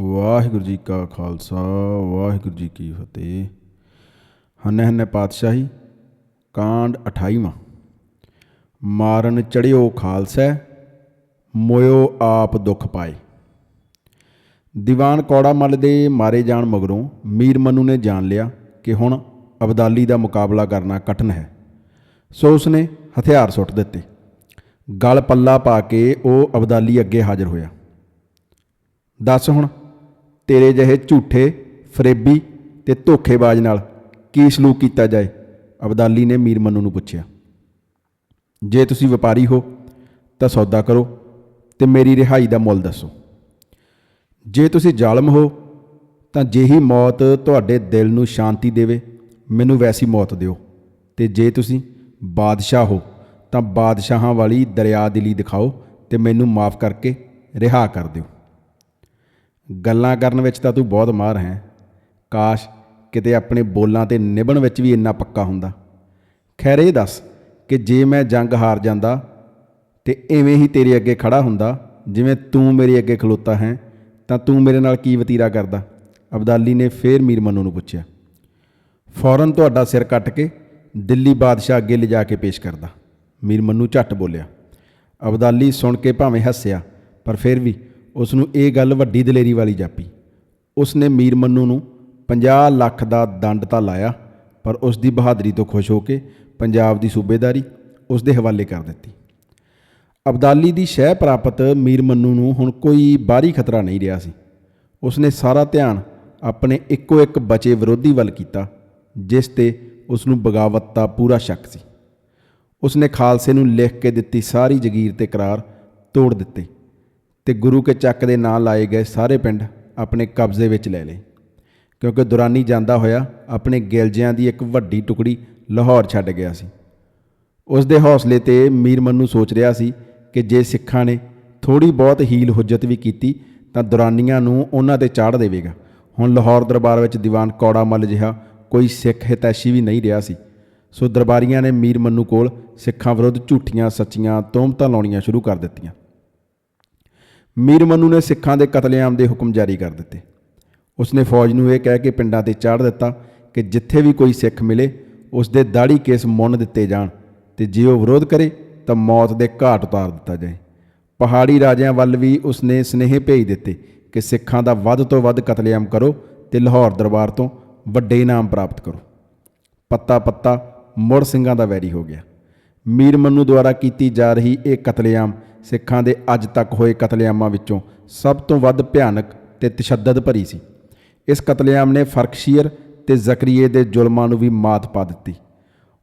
ਵਾਹਿਗੁਰੂ ਜੀ ਕਾ ਖਾਲਸਾ, ਵਾਹਿਗੁਰੂ ਜੀ ਕੀ ਫਤਿਹ। ਹਨੇ ਹਨੇ ਪਾਤਸ਼ਾਹੀ, ਕਾਂਡ 28ਵਾਂ ਮਾਰਨ ਚੜਿਓ ਖਾਲਸਾ, ਮੋਇਓ ਆਪ ਦੁੱਖ ਪਾਏ। ਦੀਵਾਨ ਕੌੜਾ ਮੱਲ ਦੇ ਮਾਰੇ ਜਾਣ ਮਗਰੋਂ ਮੀਰ ਮਨੂ ਨੇ ਜਾਣ ਲਿਆ ਕਿ ਹੁਣ ਅਬਦਾਲੀ ਦਾ ਮੁਕਾਬਲਾ ਕਰਨਾ ਕਠਿਨ ਹੈ। ਸੋ ਉਸਨੇ ਹਥਿਆਰ ਸੁੱਟ ਦਿੱਤੇ। ਗਲ ਪੱਲਾ ਪਾ ਕੇ ਉਹ ਅਬਦਾਲੀ ਅੱਗੇ ਹਾਜ਼ਰ ਹੋਇਆ। ਦੱਸ ਹੁਣ ਤੇਰੇ ਜਿਹੇ ਝੂਠੇ, ਫਰੇਬੀ ਤੇ ਧੋਖੇਬਾਜ਼ ਨਾਲ ਕੀ ਸਲੂਕ ਕੀਤਾ ਜਾਏ? ਅਬਦਾਲੀ ਨੇ ਮੀਰ ਮੰਨੂ ਨੂੰ ਪੁੱਛਿਆ। ਜੇ ਤੁਸੀਂ ਵਪਾਰੀ ਹੋ, ਤਾਂ ਸੌਦਾ ਕਰੋ ਤੇ ਮੇਰੀ ਰਿਹਾਈ ਦਾ ਮੁੱਲ ਦੱਸੋ। ਜੇ ਤੁਸੀਂ ਜ਼ਾਲਮ ਹੋ, ਤਾਂ ਜਿਹੀ ਮੌਤ ਤੁਹਾਡੇ ਦਿਲ ਨੂੰ ਸ਼ਾਂਤੀ ਦੇਵੇ, ਮੈਨੂੰ ਵੈਸੀ ਮੌਤ ਦਿਓ। ਤੇ ਜੇ ਤੁਸੀਂ ਬਾਦਸ਼ਾਹ ਹੋ, ਤਾਂ ਬਾਦਸ਼ਾਹਾਂ ਵਾਲੀ ਦਰਿਆ ਦਿਲੀ ਦਿਖਾਓ ਤੇ ਮੈਨੂੰ ਮਾਫ ਕਰਕੇ ਰਿਹਾ ਕਰ ਦਿਓ। ਗੱਲਾਂ ਕਰਨ ਵਿੱਚ ਤਾਂ ਤੂੰ ਬਹੁਤ ਮਾਹਰ ਹੈ। ਕਾਸ਼ ਕਿਤੇ ਆਪਣੇ ਬੋਲਾਂ ਤੇ ਨਿਭਣ ਵਿੱਚ ਵੀ ਇੰਨਾ ਪੱਕਾ ਹੁੰਦਾ। ਖੈਰ ਇਹ ਦੱਸ ਕਿ ਜੇ ਮੈਂ ਜੰਗ ਹਾਰ ਜਾਂਦਾ ਤੇ ਐਵੇਂ ਹੀ ਤੇਰੇ ਅੱਗੇ ਖੜਾ ਹੁੰਦਾ, ਜਿਵੇਂ ਤੂੰ ਮੇਰੇ ਅੱਗੇ ਖਲੋਤਾ ਹੈ, ਤਾਂ ਤੂੰ ਮੇਰੇ ਨਾਲ ਕੀ ਵਤੀਰਾ ਕਰਦਾ? ਅਬਦਾਲੀ ਨੇ ਫੇਰ ਮੀਰ ਮਨੂ ਨੂੰ ਪੁੱਛਿਆ। ਫੌਰਨ ਤੁਹਾਡਾ ਸਿਰ ਕੱਟ ਕੇ ਦਿੱਲੀ ਬਾਦਸ਼ਾਹ ਅੱਗੇ ਲਿਜਾ ਕੇ ਪੇਸ਼ ਕਰਦਾ। ਮੀਰ ਮਨੂ ਝੱਟ ਬੋਲਿਆ। ਅਬਦਾਲੀ ਸੁਣ ਕੇ ਭਾਵੇਂ ਹੱਸਿਆ, ਪਰ ਫਿਰ ਵੀ ਉਸ ਨੂੰ ਇਹ ਗੱਲ ਵੱਡੀ ਦਲੇਰੀ ਵਾਲੀ ਜਾਪੀ। ਉਸ ਨੇ ਮੀਰ ਮੰਨੂ ਨੂੰ 50 ਲੱਖ ਦਾ ਦੰਡ ਤਾਂ ਲਾਇਆ, ਪਰ ਉਸ ਦੀ ਬਹਾਦਰੀ ਤੋਂ ਖੁਸ਼ ਹੋ ਕੇ ਪੰਜਾਬ ਦੀ ਸੂਬੇਦਾਰੀ ਉਸ ਦੇ ਹਵਾਲੇ ਕਰ ਦਿੱਤੀ। ਅਬਦਾਲੀ ਦੀ ਸ਼ਹਿ ਪ੍ਰਾਪਤ ਮੀਰ ਮੰਨੂ ਨੂੰ ਹੁਣ ਕੋਈ ਬਾਹਰੀ ਖਤਰਾ ਨਹੀਂ ਰਿਹਾ ਸੀ। ਉਸ ਨੇ ਸਾਰਾ ਧਿਆਨ ਆਪਣੇ ਇੱਕੋ ਇੱਕ ਬਚੇ ਵਿਰੋਧੀ ਵੱਲ ਕੀਤਾ, ਜਿਸ ਤੇ ਉਸ ਨੂੰ ਬਗਾਵਤ ਦਾ ਪੂਰਾ ਸ਼ੱਕ ਸੀ। ਉਸ ਨੇ ਖਾਲਸੇ ਨੂੰ ਲਿਖ ਕੇ ਦਿੱਤੀ ਸਾਰੀ ਜ਼ਗੀਰ ਤੇ ਕਰਾਰ ਤੋੜ ਦਿੱਤੇ। ਤੇ ਗੁਰੂ ਕੇ ਚੱਕ ਦੇ ਨਾਂ ਲਾਏ ਗਏ ਸਾਰੇ ਪਿੰਡ ਆਪਣੇ ਕਬਜ਼ੇ ਵਿੱਚ ਲੈ ਲਏ। ਕਿਉਂਕਿ ਦੁਰਾਨੀ ਜਾਂਦਾ ਹੋਇਆ ਆਪਣੇ ਗਿਲਜਿਆਂ ਦੀ ਇੱਕ ਵੱਡੀ ਟੁਕੜੀ ਲਾਹੌਰ ਛੱਡ ਗਿਆ ਸੀ। ਉਸ ਦੇ ਹੌਸਲੇ ਤੇ ਮੀਰ ਮੰਨੂ ਸੋਚ ਰਿਹਾ ਸੀ ਕਿ ਜੇ ਸਿੱਖਾਂ ਨੇ ਥੋੜੀ ਬਹੁਤ ਹੀਲ ਹੁਜਤ ਵੀ ਕੀਤੀ, ਤਾਂ ਦੁਰਾਨੀਆਂ ਨੂੰ ਉਹਨਾਂ ਤੇ ਚਾੜ ਦੇਵੇਗਾ। ਹੁਣ ਲਾਹੌਰ ਦਰਬਾਰ ਵਿੱਚ ਦੀਵਾਨ ਕੌੜਾ ਮੱਲ ਜਿਹਾ ਕੋਈ ਸਿੱਖ ਹਿਤੈਸ਼ੀ ਵੀ ਨਹੀਂ ਰਿਹਾ ਸੀ। ਸੋ ਦਰਬਾਰੀਆਂ ਨੇ ਮੀਰ ਮੰਨੂ ਕੋਲ ਸਿੱਖਾਂ ਵਿਰੁੱਧ ਝੂਠੀਆਂ, ਸੱਚੀਆਂ ਤੋਮਤਾਂ ਲਾਉਣੀਆਂ ਸ਼ੁਰੂ ਕਰ ਦਿੱਤੀਆਂ। ਮੀਰ ਮਨੂ ਨੇ ਸਿੱਖਾਂ ਦੇ ਕਤਲੇਆਮ ਦੇ ਹੁਕਮ ਜਾਰੀ ਕਰ ਦਿੱਤੇ। ਉਸਨੇ ਫੌਜ ਨੂੰ ਇਹ ਕਹਿ ਕੇ ਪਿੰਡਾਂ ਤੇ ਚਾੜ ਦਿੱਤਾ ਕਿ ਜਿੱਥੇ ਵੀ ਕੋਈ ਸਿੱਖ ਮਿਲੇ ਉਸ ਦੇ ਦਾੜੀ ਕੇਸ ਮੁੰਨ ਦਿੱਤੇ ਜਾਣ ਤੇ ਜੇ ਉਹ ਵਿਰੋਧ ਕਰੇ, ਤਾਂ ਮੌਤ ਦੇ ਘਾਟ ਉਤਾਰ ਦਿੱਤਾ ਜਾਏ। ਪਹਾੜੀ ਰਾਜਿਆਂ ਵੱਲ ਵੀ ਉਸਨੇ ਸਨੇਹ ਭੇਜ ਦਿੱਤੇ ਕਿ ਸਿੱਖਾਂ ਦਾ ਵੱਧ ਤੋਂ ਵੱਧ ਕਤਲੇਆਮ ਕਰੋ ਤੇ ਲਾਹੌਰ ਦਰਬਾਰ ਤੋਂ ਵੱਡੇ ਇਨਾਮ ਪ੍ਰਾਪਤ ਕਰੋ। ਪੱਤਾ ਪੱਤਾ ਮੁੜ ਸਿੰਘਾਂ ਦਾ ਵੈਰੀ ਹੋ ਗਿਆ। ਮੀਰ ਮੰਨੂ ਦੁਆਰਾ ਕੀਤੀ ਜਾ ਰਹੀ ਇਹ ਕਤਲੇਆਮ ਸਿੱਖਾਂ ਦੇ ਅੱਜ ਤੱਕ ਹੋਏ ਕਤਲੇਆਮਾਂ ਵਿੱਚੋਂ ਸਭ ਤੋਂ ਵੱਧ ਭਿਆਨਕ ਤੇ ਤਸ਼ੱਦਦ ਭਰੀ ਸੀ। ਇਸ ਕਤਲੇਆਮ ਨੇ ਫਰਕਸ਼ੀਅਰ ਤੇ ਜ਼ਕਰੀਏ ਦੇ ਜ਼ੁਲਮਾਂ ਨੂੰ ਵੀ ਮਾਤ ਪਾ ਦਿੱਤੀ।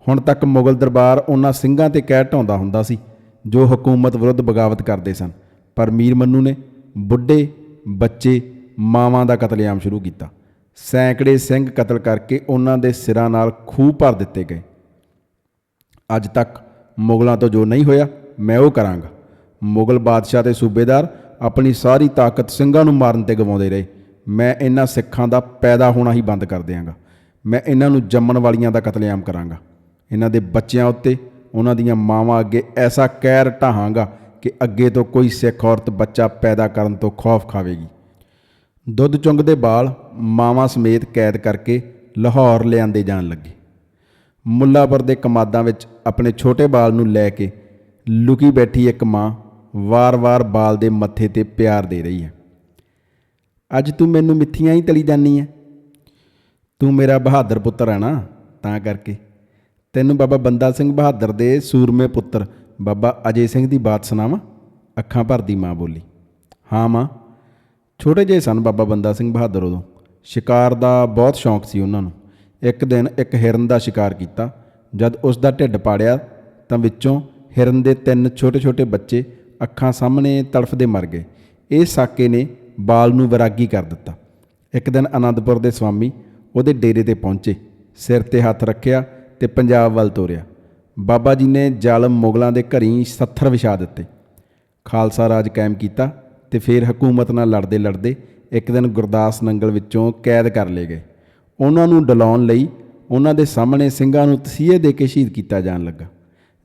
ਹੁਣ ਤੱਕ ਮੁਗਲ ਦਰਬਾਰ ਉਹਨਾਂ ਸਿੰਘਾਂ ਤੇ ਕਹਿ ਢਾਉਂਦਾ ਹੁੰਦਾ ਸੀ, ਜੋ ਹਕੂਮਤ ਵਿਰੁੱਧ ਬਗਾਵਤ ਕਰਦੇ ਸਨ। ਪਰ ਮੀਰ ਮੰਨੂ ਨੇ ਬੁੱਢੇ, ਬੱਚੇ, ਮਾਵਾਂ ਦਾ ਕਤਲੇਆਮ ਸ਼ੁਰੂ ਕੀਤਾ। ਸੈਂਕੜੇ ਸਿੰਘ ਕਤਲ ਕਰਕੇ ਉਹਨਾਂ ਦੇ ਸਿਰਾਂ ਨਾਲ ਖੂਹ ਭਰ ਦਿੱਤੇ ਗਏ। ਅੱਜ ਤੱਕ ਮੁਗਲਾਂ ਤੋਂ ਜੋ ਨਹੀਂ ਹੋਇਆ, ਮੈਂ ਉਹ ਕਰਾਂਗਾ। ਮੁਗਲ ਬਾਦਸ਼ਾਹ ਤੇ ਸੂਬੇਦਾਰ ਆਪਣੀ ਸਾਰੀ ਤਾਕਤ ਸਿੰਘਾਂ ਨੂੰ ਮਾਰਨ ਤੇ ਗਵਾਉਂਦੇ ਰਹੇ। ਮੈਂ ਇਹਨਾਂ ਸਿੱਖਾਂ ਦਾ ਪੈਦਾ ਹੋਣਾ ਹੀ ਬੰਦ ਕਰ ਦਿਆਂਗਾ। ਮੈਂ ਇਹਨਾਂ ਨੂੰ ਜੰਮਣ ਵਾਲੀਆਂ ਦਾ ਕਤਲੇਆਮ ਕਰਾਂਗਾ। ਇਹਨਾਂ ਦੇ ਬੱਚਿਆਂ ਉੱਤੇ ਉਹਨਾਂ ਦੀਆਂ ਮਾਵਾਂ ਅੱਗੇ ਐਸਾ ਕਹਿਰ ਢਾਹਾਂਗਾ ਕਿ ਅੱਗੇ ਤੋਂ ਕੋਈ ਸਿੱਖ ਔਰਤ ਬੱਚਾ ਪੈਦਾ ਕਰਨ ਤੋਂ ਖੌਫ ਖਾਵੇਗੀ। ਦੁੱਧ ਚੁੰਗਦੇ ਬਾਲ ਮਾਵਾਂ ਸਮੇਤ ਕੈਦ ਕਰਕੇ ਲਾਹੌਰ ਲਿਆਂਦੇ ਜਾਣ ਲੱਗੇ। ਮੁੱਲਾਪੁਰ ਦੇ ਕਮਾਦਾਂ ਵਿੱਚ ਆਪਣੇ ਛੋਟੇ ਬਾਲ ਨੂੰ ਲੈ ਕੇ ਲੁਕੀ ਬੈਠੀ ਇੱਕ ਮਾਂ ਵਾਰ-ਵਾਰ ਬਾਲ ਦੇ ਮੱਥੇ ਤੇ ਪਿਆਰ ਦੇ ਰਹੀ ਹੈ। ਅੱਜ ਤੂੰ ਮੈਨੂੰ ਮਿੱਠੀਆਂ ਹੀ ਤਲੀ ਜਾਨੀ ਹੈ ਤੂੰ ਮੇਰਾ ਬਹਾਦਰ ਪੁੱਤਰ ਹੈ ਨਾ, ਤਾਂ ਕਰਕੇ। ਤੈਨੂੰ ਬਾਬਾ ਬੰਦਾ ਸਿੰਘ ਬਹਾਦਰ ਦੇ ਸੂਰਮੇ ਪੁੱਤਰ, ਬਾਬਾ ਅਜੇ ਸਿੰਘ ਦੀ ਬਾਤ ਸੁਣਾਵਾਂ? ਅੱਖਾਂ ਭਰਦੀ ਮਾਂ ਬੋਲੀ। ਹਾਂ ਮਾਂ, ਛੋਟੇ ਜਿਹੇ ਸਨ ਬਾਬਾ ਬੰਦਾ ਸਿੰਘ ਬਹਾਦਰ ਉਦੋਂ। ਸ਼ਿਕਾਰ ਦਾ ਬਹੁਤ ਸ਼ੌਂਕ ਸੀ ਉਹਨਾਂ ਨੂੰ। ਇੱਕ ਦਿਨ ਇੱਕ ਹਿਰਨ ਦਾ ਸ਼ਿਕਾਰ ਕੀਤਾ। ਜਦ ਉਸ ਦਾ ਢਿੱਡ ਪਾੜਿਆ, ਤਾਂ ਵਿੱਚੋਂ ਹਿਰਨ ਦੇ ਤਿੰਨ ਛੋਟੇ-ਛੋਟੇ ਬੱਚੇ ਅੱਖਾਂ ਸਾਹਮਣੇ ਤੜਫਦੇ ਮਰ ਗਏ। ਇਹ ਸਾਕੇ ਨੇ ਬਾਲ ਨੂੰ ਵਿਰਾਗੀ ਕਰ ਦਿੱਤਾ। ਇੱਕ ਦਿਨ ਆਨੰਦਪੁਰ ਦੇ ਸਵਾਮੀ ਉਹਦੇ ਡੇਰੇ ਤੇ ਪਹੁੰਚੇ। ਸਿਰ ਤੇ ਹੱਥ ਰੱਖਿਆ ਤੇ ਪੰਜਾਬ ਵੱਲ ਤੋਰਿਆ। ਬਾਬਾ ਜੀ ਨੇ ਜ਼ਾਲਮ ਮੁਗਲਾਂ ਦੇ ਘਰੀ ਸੱਥਰ ਵਿਛਾ ਦਿੱਤੇ। ਖਾਲਸਾ ਰਾਜ ਕਾਇਮ ਕੀਤਾ ਤੇ ਫਿਰ ਹਕੂਮਤ ਨਾਲ ਲੜਦੇ ਲੜਦੇ ਇੱਕ ਦਿਨ ਗੁਰਦਾਸ ਨੰਗਲ ਵਿੱਚੋਂ ਕੈਦ ਕਰ ਲਏ ਗਏ। ਉਹਨਾਂ ਨੂੰ ਡਲਾਉਣ ਲਈ ਉਹਨਾਂ ਦੇ ਸਾਹਮਣੇ ਸਿੰਘਾਂ ਨੂੰ ਤਸੀਹੇ ਦੇ ਕੇ ਸ਼ਹੀਦ ਕੀਤਾ ਜਾਣ ਲੱਗਾ।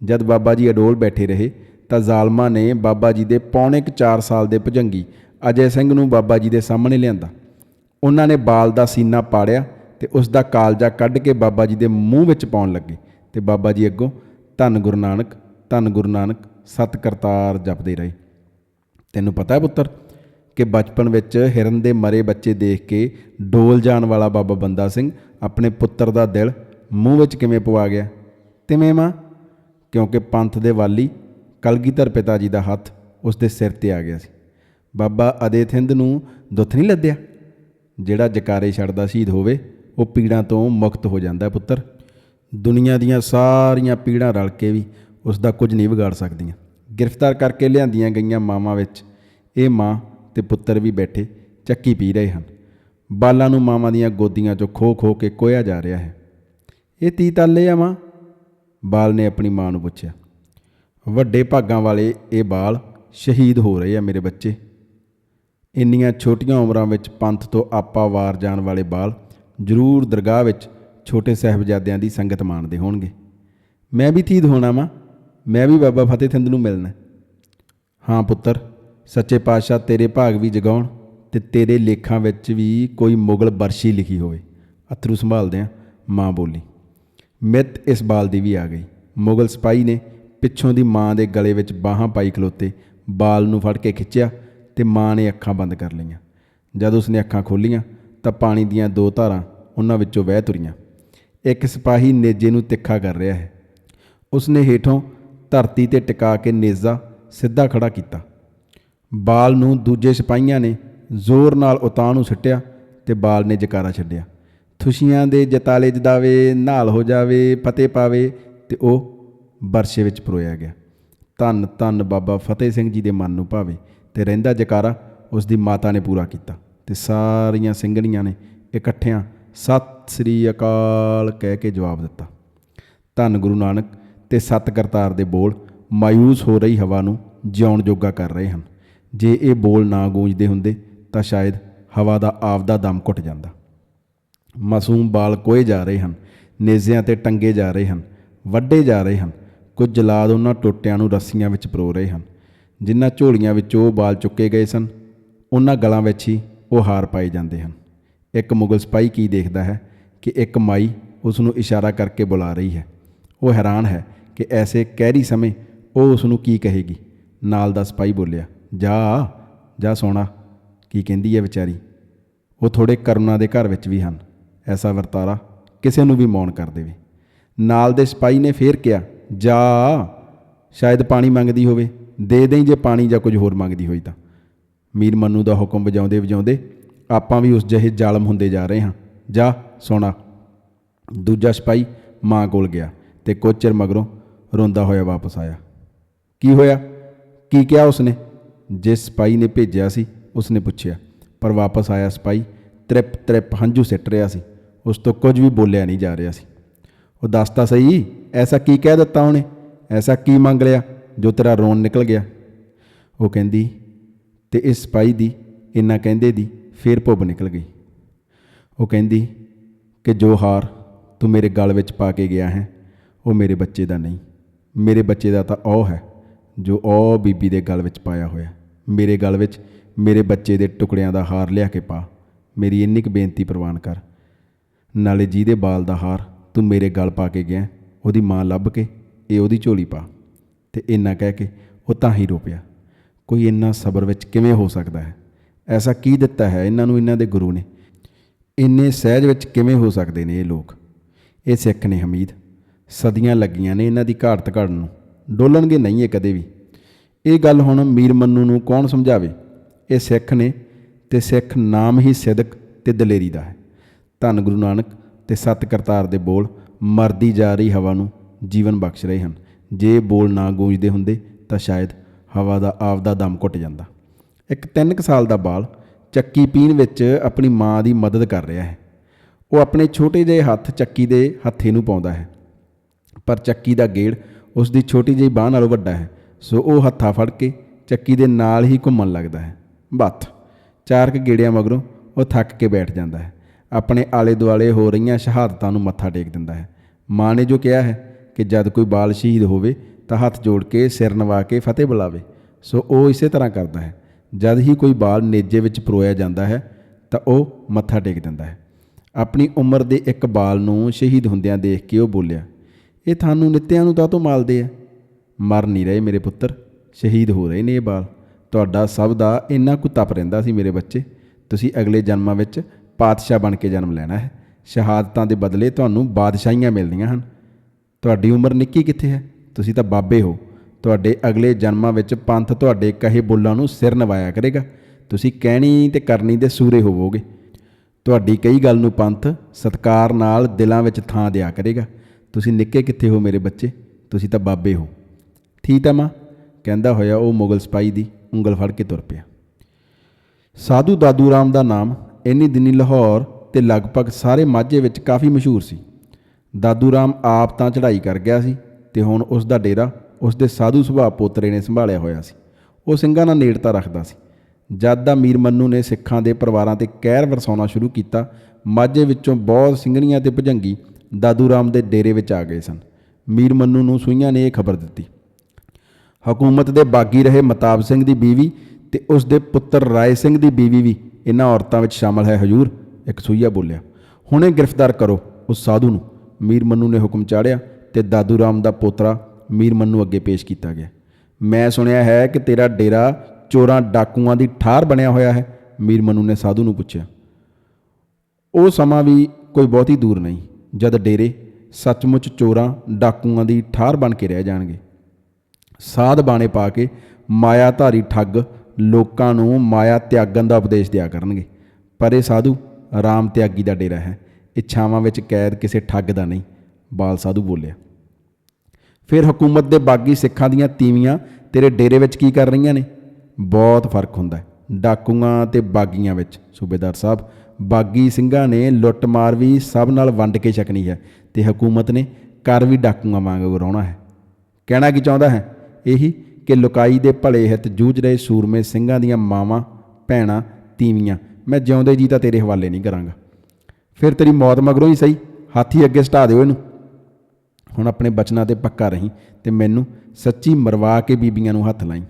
ਜਦ ਬਾਬਾ ਜੀ ਅਡੋਲ ਬੈਠੇ ਰਹੇ ਤਾਂ ਜ਼ਾਲਮਾਂ ਨੇ ਬਾਬਾ ਜੀ ਦੇ ਪੌਣੇ ਕੁ 4 ਸਾਲ ਦੇ ਭੁਜੰਗੀ ਅਜੈ ਸਿੰਘ ਨੂੰ ਬਾਬਾ ਜੀ ਦੇ ਸਾਹਮਣੇ ਲਿਆਂਦਾ। ਉਹਨਾਂ ਨੇ ਬਾਲ ਦਾ ਸੀਨਾ ਪਾੜਿਆ ਤੇ ਉਸ ਦਾ ਕਾਲਜਾ ਕੱਢ ਕੇ ਬਾਬਾ ਜੀ ਦੇ ਮੂੰਹ ਵਿੱਚ ਪਾਉਣ ਲੱਗੇ ਤੇ ਬਾਬਾ ਜੀ ਅੱਗੋਂ, ਧੰਨ ਗੁਰੂ ਨਾਨਕ, ਧੰਨ ਗੁਰੂ ਨਾਨਕ, ਸਤ ਕਰਤਾਰ ਜਪਦੇ ਰਹੇ। ਤੈਨੂੰ ਪਤਾ ਹੈ ਪੁੱਤਰ ਕਿ ਬਚਪਨ ਵਿੱਚ ਹਿਰਨ ਦੇ ਮਰੇ ਬੱਚੇ ਦੇਖ ਕੇ ਡੋਲ ਜਾਣ ਵਾਲਾ ਬਾਬਾ ਬੰਦਾ ਸਿੰਘ ਆਪਣੇ ਪੁੱਤਰ ਦਾ ਦਿਲ ਮੂੰਹ ਵਿੱਚ ਕਿਵੇਂ ਪਵਾ ਗਿਆ? ਤਿਵੇਂ ਮਾਂ? ਕਿਉਂਕਿ ਪੰਥ ਦੇ ਵਾਲੀ ਕਲਗੀਧਰ ਪਿਤਾ ਜੀ ਦਾ ਹੱਥ ਉਸ ਦੇ ਸਿਰ ਤੇ ਆ ਗਿਆ ਸੀ। ਬਾਬਾ ਅਦੇ ਥਿੰਦ ਨੂੰ ਦੁੱਖ ਨਹੀਂ ਲੱਦਿਆ ਜਿਹੜਾ ਜਕਾਰੇ ਛੱਡਦਾ ਸ਼ਹੀਦ ਹੋਵੇ, ਉਹ ਪੀੜਾਂ ਤੋਂ ਮੁਕਤ ਹੋ ਜਾਂਦਾ ਪੁੱਤਰ। ਦੁਨੀਆ ਦੀਆਂ ਸਾਰੀਆਂ ਪੀੜਾਂ ਰਲ ਕੇ ਵੀ ਉਸ ਦਾ ਕੁਝ ਨਹੀਂ ਵਿਗਾੜ ਸਕਦੀਆਂ। ਗ੍ਰਿਫਤਾਰ ਕਰਕੇ ਲਿਆਂਦੀਆਂ ਗਈਆਂ ਮਾਵਾਂ ਵਿੱਚ ਇਹ ਮਾਂ ਤੇ ਪੁੱਤਰ ਵੀ ਬੈਠੇ, ਚੱਕੀ ਪੀ ਰਹੇ ਹਨ। ਬਾਲਾਂ ਨੂੰ ਮਾਵਾਂ ਦੀਆਂ ਗੋਦੀਆਂ 'ਚੋਂ ਖੋ ਖੋ ਕੇ ਕੋਇਆ ਜਾ ਰਿਹਾ ਹੈ। ਇਹ ਤੀ ਤਾਲੇ ਆ ਮਾਂ? ਬਾਲ ਨੇ ਆਪਣੀ ਮਾਂ ਨੂੰ ਪੁੱਛਿਆ। ਵੱਡੇ ਭਾਗਾਂ ਵਾਲੇ ਇਹ ਬਾਲ ਸ਼ਹੀਦ ਹੋ ਰਹੇ ਆ ਮੇਰੇ ਬੱਚੇ। ਇੰਨੀਆਂ ਛੋਟੀਆਂ ਉਮਰਾਂ ਵਿੱਚ ਪੰਥ ਤੋਂ ਆਪਾ ਵਾਰ ਜਾਣ ਵਾਲੇ ਬਾਲ ਜ਼ਰੂਰ ਦਰਗਾਹ ਵਿੱਚ ਛੋਟੇ ਸਾਹਿਬਜ਼ਾਦਿਆਂ ਦੀ ਸੰਗਤ ਮਾਣਦੇ ਹੋਣਗੇ। ਮੈਂ ਵੀ ਥੀਦ ਹੋਣਾ ਵਾਂ। ਮੈਂ ਵੀ ਬਾਬਾ ਫਤਿਹ ਥਿੰਦ ਨੂੰ ਮਿਲਣਾ। ਹਾਂ ਪੁੱਤਰ, ਸੱਚੇ ਪਾਤਸ਼ਾਹ ਤੇਰੇ ਭਾਗ ਵੀ ਜਗਾਉਣ ਤੇ ਤੇਰੇ ਲੇਖਾਂ ਵਿੱਚ ਵੀ ਕੋਈ ਮੁਗਲ ਬਰਸ਼ੀ ਲਿਖੀ ਹੋਵੇ। ਅਥਰੂ ਸੰਭਾਲਦੇ ਆ ਮਾਂ ਬੋਲੀ। ਮਿੱਤ ਇਸ ਬਾਲ ਦੀ ਵੀ ਆ ਗਈ। ਮੁਗਲ ਸਿਪਾਹੀ ਨੇ ਪਿੱਛੋਂ ਦੀ ਮਾਂ ਦੇ ਗਲੇ ਵਿੱਚ ਬਾਹਾਂ ਪਾਈ ਖਲੋਤੇ, ਬਾਲ ਨੂੰ ਫੜ ਕੇ ਖਿੱਚਿਆ ਤੇ ਮਾਂ ਨੇ ਅੱਖਾਂ ਬੰਦ ਕਰ ਲਈਆਂ। ਜਦ ਉਸਨੇ ਅੱਖਾਂ ਖੋਲੀਆਂ ਤਾਂ ਪਾਣੀ ਦੀਆਂ ਦੋ ਧਾਰਾਂ ਉਹਨਾਂ ਵਿੱਚੋਂ ਵਹਿ ਤੁਰੀਆਂ। ਇੱਕ ਸਿਪਾਹੀ ਨੇਜੇ ਨੂੰ ਤਿੱਖਾ ਕਰ ਰਿਹਾ ਹੈ। ਉਸਨੇ ਹੇਠੋਂ ਧਰਤੀ ਤੇ ਟਿਕਾ ਕੇ ਨੇਜ਼ਾ ਸਿੱਧਾ ਖੜਾ ਕੀਤਾ। ਬਾਲ ਨੂੰ ਦੂਜੇ ਸਿਪਾਹੀਆਂ ਨੇ ਜ਼ੋਰ ਨਾਲ ਉਤਾਂਹ ਨੂੰ ਸਿੱਟਿਆ ਤੇ ਬਾਲ ਨੇ ਜਕਾਰਾ ਛੱਡਿਆ। ਖੁਸ਼ੀਆਂ ਦੇ ਜਤਾਲੇ ਜਦਾਵੇ, ਨਾਲ ਹੋ ਜਾਵੇ ਫਤਿਹ ਪਾਵੇ ਤੇ ਉਹ ਬਰਸ਼ੇ ਵਿੱਚ ਪਰੋਇਆ ਗਿਆ। ਧੰਨ ਧੰਨ ਬਾਬਾ ਫਤਿਹ ਸਿੰਘ ਜੀ ਦੇ ਮਨ ਨੂੰ ਭਾਵੇ ਤੇ ਰਹਿੰਦਾ ਜਕਾਰਾ ਉਸ ਦੀ ਮਾਤਾ ਨੇ ਪੂਰਾ ਕੀਤਾ ਤੇ ਸਾਰੀਆਂ ਸਿੰਘਣੀਆਂ ਨੇ ਇਕੱਠਿਆਂ ਸਤਿ ਸ੍ਰੀ ਅਕਾਲ ਕਹਿ ਕੇ ਜਵਾਬ ਦਿੱਤਾ। ਧੰਨ ਗੁਰੂ ਨਾਨਕ, ਤੇ ਸਤ ਕਰਤਾਰ ਦੇ ਬੋਲ ਮਾਯੂਸ ਹੋ ਰਹੀ ਹਵਾ ਨੂੰ ਜਿਉਣ ਜੋਗਾ ਕਰ ਰਹੇ ਹਨ। ਜੇ ਇਹ ਬੋਲ ਨਾ ਗੂੰਜਦੇ ਹੁੰਦੇ ਤਾਂ ਸ਼ਾਇਦ ਹਵਾ ਦਾ ਆਪਦਾ ਦਮ ਘੁੱਟ ਜਾਂਦਾ। ਮਾਸੂਮ ਬਾਲ ਕੋਏ ਜਾ ਰਹੇ ਹਨ, ਨੇਜ਼ਿਆਂ ਤੇ ਟੰਗੇ ਜਾ ਰਹੇ ਹਨ, ਵੱਡੇ ਜਾ ਰਹੇ ਹਨ ਕੁਝ ਜਲਾਦ ਉਹਨਾਂ ਟੋਟਿਆਂ ਨੂੰ ਰੱਸੀਆਂ ਵਿੱਚ ਪਰੋ ਰਹੇ ਹਨ, ਜਿਨ੍ਹਾਂ ਝੋਲੀਆਂ ਵਿੱਚ ਉਹ ਬਾਲ ਚੁੱਕੇ ਗਏ ਸਨ। ਉਹਨਾਂ ਗਲਾਂ ਵਿੱਚ ਹੀ ਉਹ ਹਾਰ ਪਾਏ ਜਾਂਦੇ ਹਨ। ਇੱਕ ਮੁਗਲ ਸਿਪਾਹੀ ਕੀ ਦੇਖਦਾ ਹੈ ਕਿ ਇੱਕ ਮਾਈ ਉਸ ਨੂੰ ਇਸ਼ਾਰਾ ਕਰਕੇ ਬੁਲਾ ਰਹੀ ਹੈ। ਉਹ ਹੈਰਾਨ ਹੈ ਕਿ ਐਸੇ ਕਹਿਰੀ ਸਮੇਂ ਉਹ ਉਸ ਨੂੰ ਕੀ ਕਹੇਗੀ। ਨਾਲ ਦਾ ਸਿਪਾਹੀ ਬੋਲਿਆ, ਜਾ ਜਾ ਸੋਣਾ ਕੀ ਕਹਿੰਦੀ ਹੈ ਵਿਚਾਰੀ? ਉਹ ਥੋੜੇ ਕਰੁਣਾ ਦੇ ਘਰ ਵਿੱਚ ਵੀ ਹਨ। ਐਸਾ ਵਰਤਾਰਾ ਕਿਸੇ ਨੂੰ ਵੀ ਮੌਨ ਕਰ ਦੇਵੇ। ਨਾਲ ਦੇ ਸਿਪਾਹੀ ਨੇ ਫੇਰ ਕਿਹਾ ਜਾ। ਸ਼ਾਇਦ ਪਾਣੀ ਮੰਗਦੀ ਹੋਵੇ। ਦੇ ਦੇਂ ਜੇ ਪਾਣੀ ਜਾਂ ਕੁਝ ਹੋਰ ਮੰਗਦੀ ਹੋਈ ਤਾਂ। ਮੀਰ ਮੰਨੂ ਦਾ ਹੁਕਮ ਵਜਾਉਂਦੇ ਵਜਾਉਂਦੇ ਆਪਾਂ ਵੀ ਉਸ ਜਿਹੇ ਜ਼ਾਲਮ ਹੁੰਦੇ ਜਾ ਰਹੇ ਹਾਂ। ਜਾ, ਸੋਣਾ। ਦੂਜਾ ਸਿਪਾਹੀ ਮਾਂ ਕੋਲ ਗਿਆ ਤੇ ਕੁਝ ਚਿਰ ਮਗਰੋਂ ਰੋਂਦਾ ਹੋਇਆ ਵਾਪਸ ਆਇਆ। ਕੀ ਹੋਇਆ? ਕੀ ਕਿਹਾ ਉਸਨੇ? ਜਿਸ ਸਿਪਾਹੀ ਨੇ ਭੇਜਿਆ ਸੀ, ਉਸਨੇ ਪੁੱਛਿਆ। ਪਰ ਵਾਪਸ ਆਇਆ ਸਿਪਾਹੀ ਤ੍ਰਿਪ ਤ੍ਰਿਪ ਹੰਝੂ ਸਿੱਟ ਰਿਹਾ ਸੀ। ਉਸ ਤੋਂ ਕੁਝ ਵੀ ਬੋਲਿਆ ਨਹੀਂ ਜਾ ਰਿਹਾ ਸੀ। ਉਹ ਦੱਸ ਤਾਂ ਸਹੀ, ਐਸਾ ਕੀ ਕਹਿ ਦਿੱਤਾ ਉਹਨੇ? ਐਸਾ ਕੀ ਮੰਗ ਲਿਆ? ਜੋ ਤੇਰਾ ਰੋਣ ਨਿਕਲ ਗਿਆ। ਉਹ ਕਹਿੰਦੀ, ਤੇ ਇਸ ਸਿਪਾਹੀ ਦੀ ਇੰਨਾ ਕਹਿੰਦੇ ਦੀ ਫੇਰ ਭੁੱਬ ਨਿਕਲ ਗਈ। ਉਹ ਕਹਿੰਦੀ, ਕਿ ਜੋ ਹਾਰ ਤੂੰ ਮੇਰੇ ਗਲ ਵਿੱਚ ਪਾ ਕੇ ਗਿਆ ਹੈ, ਉਹ ਮੇਰੇ ਬੱਚੇ ਦਾ ਨਹੀਂ। ਮੇਰੇ ਬੱਚੇ ਦਾ ਤਾਂ ਉਹ ਹੈ, ਜੋ ਉਹ ਬੀਬੀ ਦੇ ਗਲ ਵਿੱਚ ਪਾਇਆ ਹੋਇਆ। ਮੇਰੇ ਗਲ ਵਿੱਚ ਮੇਰੇ ਬੱਚੇ ਦੇ ਟੁਕੜਿਆਂ ਦਾ ਹਾਰ ਲਿਆ ਕੇ ਪਾ। ਮੇਰੀ ਇੰਨੀ ਕੁ ਬੇਨਤੀ ਪ੍ਰਵਾਨ ਕਰ। ਨਾਲੇ ਜਿਹਦੇ ਬਾਲ ਦਾ ਹਾਰ ਤੂੰ ਮੇਰੇ ਗਲ ਪਾ ਕੇ ਗਿਆ, ਉਹਦੀ ਮਾਂ ਲੱਭ ਕੇ, ਇਹ ਉਹਦੀ ਝੋਲੀ ਪਾ। ਤੇ ਇੰਨਾ ਕਹਿ ਕੇ ਉਹ ਤਾਂ ਹੀ ਰੋ ਪਿਆ ਕੋਈ ਇੰਨਾ ਸਬਰ ਵਿੱਚ ਕਿਵੇਂ ਹੋ ਸਕਦਾ ਹੈ? ਐਸਾ ਕੀ ਦਿੱਤਾ ਹੈ ਇਹਨਾਂ ਨੂੰ, ਇਹਨਾਂ ਦੇ ਗੁਰੂ ਨੇ? ਇੰਨੇ ਸਹਿਜ ਵਿੱਚ ਕਿਵੇਂ ਹੋ ਸਕਦੇ ਨੇ ਇਹ ਲੋਕ? ਇਹ ਸਿੱਖ ਨੇ ਹਮੀਦ, ਸਦੀਆਂ ਲੱਗੀਆਂ ਨੇ ਇਹਨਾਂ ਦੀ ਘਾਟ ਘੜਨ ਨੂੰ। ਡੋਲਣਗੇ ਨਹੀਂ ਇਹ ਕਦੇ ਵੀ। ਇਹ ਗੱਲ ਹੁਣ ਮੀਰ ਮੰਨੂ ਨੂੰ ਕੌਣ ਸਮਝਾਵੇ? ਇਹ ਸਿੱਖ ਨੇ, ਤੇ ਸਿੱਖ ਨਾਮ ਹੀ ਸਿਦਕ ਤੇ ਦਲੇਰੀ ਦਾ ਹੈ। ਧੰਨ ਗੁਰੂ ਨਾਨਕ ਤੇ ਸਤ ਕਰਤਾਰ ਦੇ ਬੋਲ ਮਰਦੀ ਜਾ ਰਹੀ ਹਵਾ ਨੂੰ ਜੀਵਨ ਬਖਸ਼ ਰਹੇ ਹਨ। ਜੇ ਬੋਲ ਨਾ ਗੂੰਜਦੇ ਹੁੰਦੇ ਤਾਂ ਸ਼ਾਇਦ ਹਵਾ ਦਾ ਆਪਦਾ ਦਮ ਘੁੱਟ ਜਾਂਦਾ। ਇੱਕ 3 ਸਾਲ ਦਾ ਬਾਲ ਚੱਕੀ ਪੀਣ ਵਿੱਚ ਆਪਣੀ ਮਾਂ ਦੀ ਮਦਦ ਕਰ ਰਿਹਾ ਹੈ। ਉਹ ਆਪਣੇ ਛੋਟੇ ਜਿਹੇ ਹੱਥ ਚੱਕੀ ਦੇ ਹੱਥੇ ਨੂੰ ਪਾਉਂਦਾ ਹੈ। ਪਰ ਚੱਕੀ ਦਾ ਗੇੜ ਉਸ ਦੀ ਛੋਟੀ ਜਿਹੀ ਬਾਹ ਨਾਲੋਂ ਵੱਡਾ ਹੈ। ਸੋ ਉਹ ਹੱਥਾ ਫੜ ਕੇ ਚੱਕੀ ਦੇ ਨਾਲ ਹੀ ਘੁੰਮਣ ਲੱਗਦਾ ਹੈ। ਬੱਥ। ਚਾਰ ਕੁ ਗੇੜਿਆਂ ਮਗਰੋਂ ਉਹ ਥੱਕ ਕੇ ਬੈਠ ਜਾਂਦਾ ਹੈ। ਆਪਣੇ ਆਲੇ ਦੁਆਲੇ ਹੋ ਰਹੀਆਂ ਸ਼ਹਾਦਤਾਂ ਨੂੰ ਮੱਥਾ ਟੇਕ ਦਿੰਦਾ ਹੈ। ਮਾਂ ਨੇ ਜੋ ਕਿਹਾ ਹੈ ਕਿ ਜਦ ਕੋਈ ਬਾਲ ਸ਼ਹੀਦ ਹੋਵੇ ਤਾਂ ਹੱਥ ਜੋੜ ਕੇ ਸਿਰ ਨਵਾ ਕੇ ਫਤਿਹ ਬੁਲਾਵੇ, ਸੋ ਉਹ ਇਸੇ ਤਰ੍ਹਾਂ ਕਰਦਾ ਹੈ। ਜਦ ਹੀ ਕੋਈ ਬਾਲ ਨੇਜੇ ਵਿੱਚ ਪਰੋਇਆ ਜਾਂਦਾ ਹੈ, ਤਾਂ ਉਹ ਮੱਥਾ ਟੇਕ ਦਿੰਦਾ ਹੈ। ਆਪਣੀ ਉਮਰ ਦੇ ਇੱਕ ਬਾਲ ਨੂੰ ਸ਼ਹੀਦ ਹੁੰਦਿਆਂ ਦੇਖ ਕੇ ਉਹ ਬੋਲਿਆ, ਇਹ ਤੁਹਾਨੂੰ ਨਿੱਤਿਆਂ ਨੂੰ ਤਾਂ ਤੋਂ ਮਾਲਦੇ ਆ? ਮਰ ਨਹੀਂ ਰਹੇ ਮੇਰੇ ਪੁੱਤਰ, ਸ਼ਹੀਦ ਹੋ ਰਹੇ ਨੇ ਇਹ ਬਾਲ। ਤੁਹਾਡਾ ਸਭ ਦਾ ਇੰਨਾ ਕੁ ਤਪ ਰਹਿੰਦਾ ਸੀ ਮੇਰੇ ਬੱਚੇ। ਤੁਸੀਂ ਅਗਲੇ ਜਨਮਾਂ ਵਿੱਚ ਪਾਤਸ਼ਾਹ ਬਣ ਕੇ ਜਨਮ ਲੈਣਾ ਹੈ। ਸ਼ਹਾਦਤਾਂ ਦੇ ਬਦਲੇ ਤੁਹਾਨੂੰ ਬਾਦਸ਼ਾਹੀਆਂ ਮਿਲਦੀਆਂ ਹਨ। ਤੁਹਾਡੀ ਉਮਰ ਨਿੱਕੀ ਕਿੱਥੇ ਹੈ? ਤੁਸੀਂ ਤਾਂ ਬਾਬੇ ਹੋ। ਤੁਹਾਡੇ ਅਗਲੇ ਜਨਮਾਂ ਵਿੱਚ ਪੰਥ ਤੁਹਾਡੇ ਕਹੇ ਬੋਲਾਂ ਨੂੰ ਸਿਰ ਨਵਾਇਆ ਕਰੇਗਾ। ਤੁਸੀਂ ਕਹਿਣੀ ਤੇ ਕਰਨੀ ਦੇ ਸੂਰੇ ਹੋਵੋਗੇ। ਤੁਹਾਡੀ ਕਈ ਗੱਲ ਨੂੰ ਪੰਥ ਸਤਕਾਰ ਨਾਲ ਦਿਲਾਂ ਵਿੱਚ ਥਾਂ ਦਿਆ ਕਰੇਗਾ। ਤੁਸੀਂ ਨਿੱਕੇ ਕਿੱਥੇ ਹੋ ਮੇਰੇ ਬੱਚੇ? ਤੁਸੀਂ ਤਾਂ ਬਾਬੇ ਹੋ। ਠੀਕ ਆ ਮਾਂ। ਕਹਿੰਦਾ ਹੋਇਆ ਉਹ ਮੁਗਲ ਸਿਪਾਹੀ ਦੀ ਉਂਗਲ ਫੜ ਕੇ ਤੁਰ ਪਿਆ। ਸਾਧੂ ਦਾਦੂ ਰਾਮ ਦਾ ਨਾਮ ਇੰਨੀ ਦਿਨੀ ਲਾਹੌਰ ਤੇ ਲਗਭਗ ਸਾਰੇ ਮਾਝੇ ਵਿੱਚ ਕਾਫੀ ਮਸ਼ਹੂਰ ਸੀ। ਦਾਦੂ ਰਾਮ ਆਪ ਤਾਂ ਚੜ੍ਹਾਈ ਕਰ ਗਿਆ ਸੀ ਤੇ ਹੁਣ ਉਸ ਦਾ ਡੇਰਾ ਉਸ ਦੇ ਸਾਧੂ ਸੁਭਾਅ ਪੋਤਰੇ ਨੇ ਸੰਭਾਲਿਆ ਹੋਇਆ ਸੀ। ਉਹ ਸਿੰਘਾਂ ਨਾਲ ਨੇੜਤਾ ਰੱਖਦਾ ਸੀ। ਜਦ ਦਾ ਮੀਰ ਮੰਨੂ ਨੇ ਸਿੱਖਾਂ ਦੇ ਪਰਿਵਾਰਾਂ ਤੇ ਕਹਿਰ ਵਰਸਾਉਣਾ ਸ਼ੁਰੂ ਕੀਤਾ, ਮਾਝੇ ਵਿੱਚੋਂ ਬਹੁਤ ਸਿੰਘਣੀਆਂ ਤੇ ਭਜੰਗੀ ਦਾਦੂ ਰਾਮ ਦੇ ਡੇਰੇ ਵਿੱਚ ਆ ਗਏ ਸਨ। ਮੀਰ ਮੰਨੂ ਨੂੰ ਸੂਈਆਂ ਨੇ ਇਹ ਖਬਰ ਦਿੱਤੀ। ਹਕੂਮਤ ਦੇ ਬਾਗੀ ਰਹੇ ਮਤਾਬ ਸਿੰਘ ਦੀ ਬੀਵੀ ਤੇ ਉਸ ਦੇ ਪੁੱਤਰ ਰਾਏ ਸਿੰਘ ਦੀ ਬੀਵੀ ਵੀ ਇਹਨਾਂ ਔਰਤਾਂ ਵਿੱਚ ਸ਼ਾਮਲ ਹੈ। ਹਜੂਰ, ਇੱਕ ਸੂਈਆ ਬੋਲਿਆ, ਹੁਣੇ ਗ੍ਰਿਫਤਾਰ ਕਰੋ ਉਸ ਸਾਧੂ ਨੂੰ। ਮੀਰ ਮੰਨੂ ਨੇ ਹੁਕਮ ਚਾੜਿਆ ਤੇ ਦਾਦੂ ਰਾਮ ਦਾ ਪੋਤਰਾ ਮੀਰ ਮੰਨੂ ਅੱਗੇ ਪੇਸ਼ ਕੀਤਾ ਗਿਆ। ਮੈਂ ਸੁਣਿਆ ਹੈ ਕਿ ਤੇਰਾ ਡੇਰਾ ਚੋਰਾਂ ਡਾਕੂਆਂ ਦੀ ਠਾਰ ਬਣਿਆ ਹੋਇਆ ਹੈ, ਮੀਰ ਮੰਨੂ ਨੇ ਸਾਧੂ ਨੂੰ ਪੁੱਛਿਆ। ਉਹ ਸਮਾਂ ਵੀ ਕੋਈ ਬਹੁਤੀ ਦੂਰ ਨਹੀਂ, ਜਦ ਡੇਰੇ ਸੱਚਮੁੱਚ ਚੋਰਾਂ ਡਾਕੂਆਂ ਦੀ ਠਾਰ ਬਣ ਕੇ ਰਹਿ ਜਾਣਗੇ। ਸਾਧ ਬਾਣੇ ਪਾ ਕੇ ਮਾਇਆ ਧਾਰੀ ਠੱਗ ਲੋਕਾਂ ਨੂੰ ਮਾਇਆ ਤਿਆਗਣ ਦਾ ਉਪਦੇਸ਼ ਦਿਆ ਕਰਨਗੇ। ਪਰ ਇਹ ਸਾਧੂ ਰਾਮ ਤਿਆਗੀ ਦਾ ਡੇਰਾ ਹੈ। ਇੱਛਾਵਾਂ ਵਿੱਚ ਕੈਦ ਕਿਸੇ ਠੱਗ ਦਾ ਨਹੀਂ, ਬਾਲ ਸਾਧੂ ਬੋਲਿਆ। ਫਿਰ ਹਕੂਮਤ ਦੇ ਬਾਗੀ ਸਿੱਖਾਂ ਦੀਆਂ ਤੀਵੀਆਂ ਤੇਰੇ ਡੇਰੇ ਵਿੱਚ ਕੀ ਕਰ ਰਹੀਆਂ ਨੇ? ਬਹੁਤ ਫ਼ਰਕ ਹੁੰਦਾ ਹੈ। ਡਾਕੂਆਂ ਤੇ ਬਾਗੀਆਂ ਵਿੱਚ, ਸੂਬੇਦਾਰ ਸਾਹਿਬ, ਬਾਗੀ ਸਿੰਘਾਂ ਨੇ ਲੁੱਟਮਾਰ ਵੀ ਸਭ ਨਾਲ ਵੰਡ ਕੇ ਛਕਣੀ ਹੈ ਤੇ ਹਕੂਮਤ ਨੇ ਕਰ ਵੀ ਡਾਕੂਆਂ ਵਾਂਗ ਉਗਰਾਉਣਾ ਹੈ। ਕਹਿਣਾ ਕੀ ਚਾਹੁੰਦਾ ਹੈ? ਇਹੀ ਕਿ ਲੁਕਾਈ ਦੇ ਭਲੇ ਹਿੱਤ ਜੂਝ ਰਹੇ ਸੂਰਮੇ ਸਿੰਘਾਂ ਦੀਆਂ ਮਾਵਾਂ, ਭੈਣਾਂ, ਤੀਵੀਆਂ। ਮੈਂ ਜਿਉਂਦੇ ਜੀ ਤਾਂ ਤੇਰੇ ਹਵਾਲੇ ਨਹੀਂ ਕਰਾਂਗਾ। ਫਿਰ ਤੇਰੀ ਮੌਤ ਮਗਰੋਂ ਹੀ ਸਹੀ। ਹਾਥੀ ਅੱਗੇ ਸਟਾ ਦਿਓ ਇਹਨੂੰ। ਹੁਣ ਆਪਣੇ ਬਚਨਾਂ ਤੇ ਪੱਕਾ ਰਹੀਂ ਤੇ ਮੈਨੂੰ ਸੱਚੀ ਮਰਵਾ ਕੇ ਬੀਬੀਆਂ ਨੂੰ ਹੱਥ ਲਾਈ।